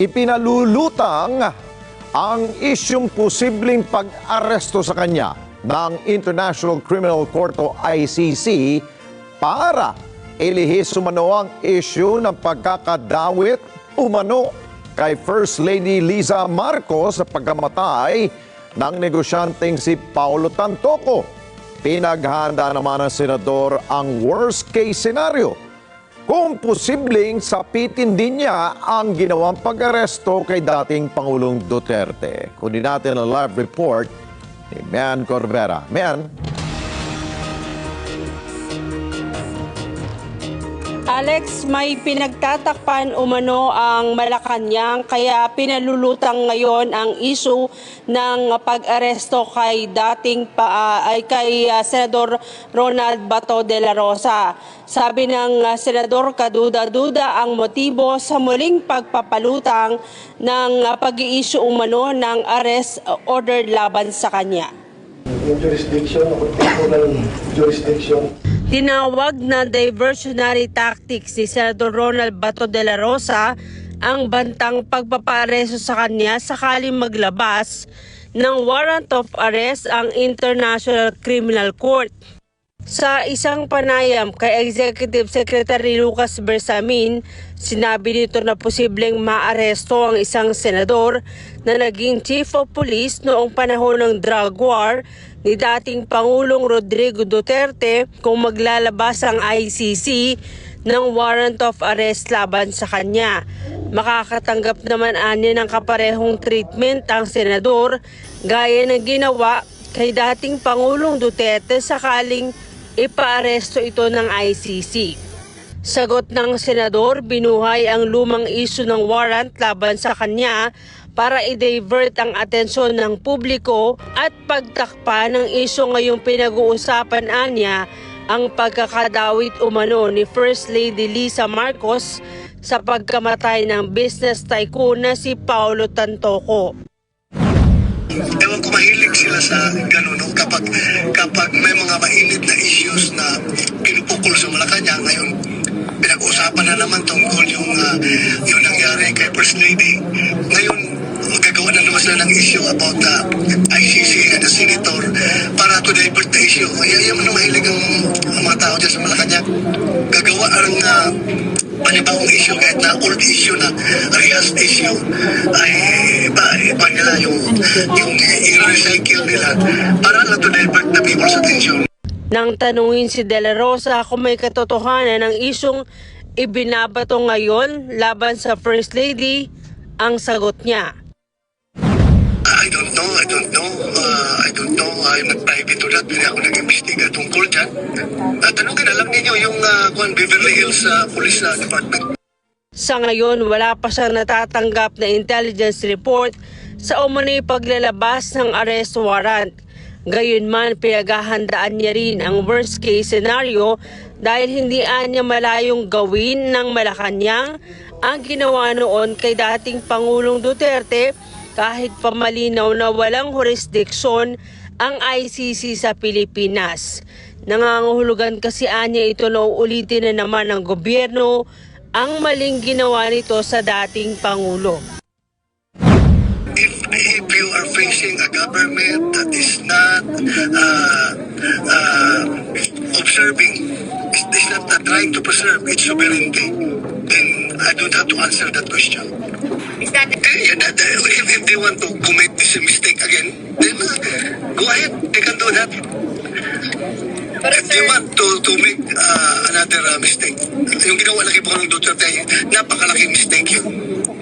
ipinalulutang ang isyong posibleng pag-aresto sa kanya ng International Criminal Court o ICC para ilihis umano ang isyu ng pagkakadawit umano kay First Lady Liza Marcos sa pagkamatay ng negosyanteng si Paulo Tantoco. Pinaghanda naman ng senador ang worst case scenario kung posibleng sapitin din niya ang ginawang pag-aresto kay dating Pangulong Duterte. Kunin natin ang live report ni Mian Corvera. Mian? Alex, may pinagtatakpan umano ang Malacanang kaya pinalulutang ngayon ang isu ng pag-aresto kay dating pa, ah, ay kay ah, Senador Ronald Bato de la Rosa. Sabi ng ah, senador kaduda-duda ang motibo sa muling pagpapalutang ng ah, pag-iisyu umano ng arrest order laban sa kanya. yung jurisdiction, temporal jurisdiction. Tinawag na diversionary tactics ni Senator Ronald Bato de la Rosa ang bantang pagpapareso sa kanya sakaling maglabas ng warrant of arrest ang International Criminal Court. Sa isang panayam kay Executive Secretary Lucas Bersamin, sinabi nito na posibleng maaresto ang isang senador na naging Chief of Police noong panahon ng drug war ni dating Pangulong Rodrigo Duterte kung maglalabas ang ICC ng warrant of arrest laban sa kanya. Makakatanggap naman anya ng kaparehong treatment ang senador gaya ng ginawa kay dating Pangulong Duterte sakaling ipaaresto ito ng ICC. Sagot ng senador, binuhay ang lumang isu ng warrant laban sa kanya para i-divert ang atensyon ng publiko at pagtakpa ng isu ngayong pinag-uusapan anya ang pagkakadawit umano ni First Lady Lisa Marcos sa pagkamatay ng business tycoon na si Paulo Tantoco. Ewan ko mahilig sila sa gano'n, no? kapag, kapag may mga mainit na issues na pinupukol sa Malacanang, ngayon pinag-usapan na naman tungkol yung, uh, yung nangyari kay First Lady. Ngayon, gagawa na naman sila ng issue about the ICC and the Senator para to divert the issue. Kaya man ang mahilig ang, ang mga tao dyan sa Malacanang. Gagawa ang uh, panibagong issue kahit na old issue na rehashed issue ay iba nila yung yung i-recycle nila para lang to divert the people's attention. Nang tanungin si De La Rosa kung may katotohanan ng isyong ibinabato ngayon laban sa First Lady, ang sagot niya. I don't know, I don't know, uh, I don't know, I'm not private to that, hindi ako nag-imbestiga tungkol dyan. Uh, tanongin na lang ninyo yung uh, kung Beverly Hills uh, Police uh, Department. Sa ngayon, wala pa siyang natatanggap na intelligence report sa umano'y paglalabas ng arrest warrant. Gayunman, pinaghahandaan niya rin ang worst case scenario dahil hindi niya malayong gawin ng Malacanang ang ginawa noon kay dating Pangulong Duterte kahit pamalinaw na walang jurisdiksyon ang ICC sa Pilipinas. Nangangahulugan kasi anya ito na uulitin na naman ng gobyerno ang maling ginawa nito sa dating Pangulo. Government that is not uh, uh, observing, is, not uh, trying to preserve its sovereignty, then I don't have to answer that question. Is that Eh, yeah, that, uh, if, if they want to commit this mistake again, then uh, go ahead, they can do that. Pero If they want to, to make uh, another uh, mistake, yung ginawa na kay Pangulong Duterte, napakalaking mistake yun.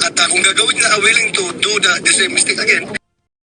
At uh, kung gagawin na willing to do the, the same mistake again,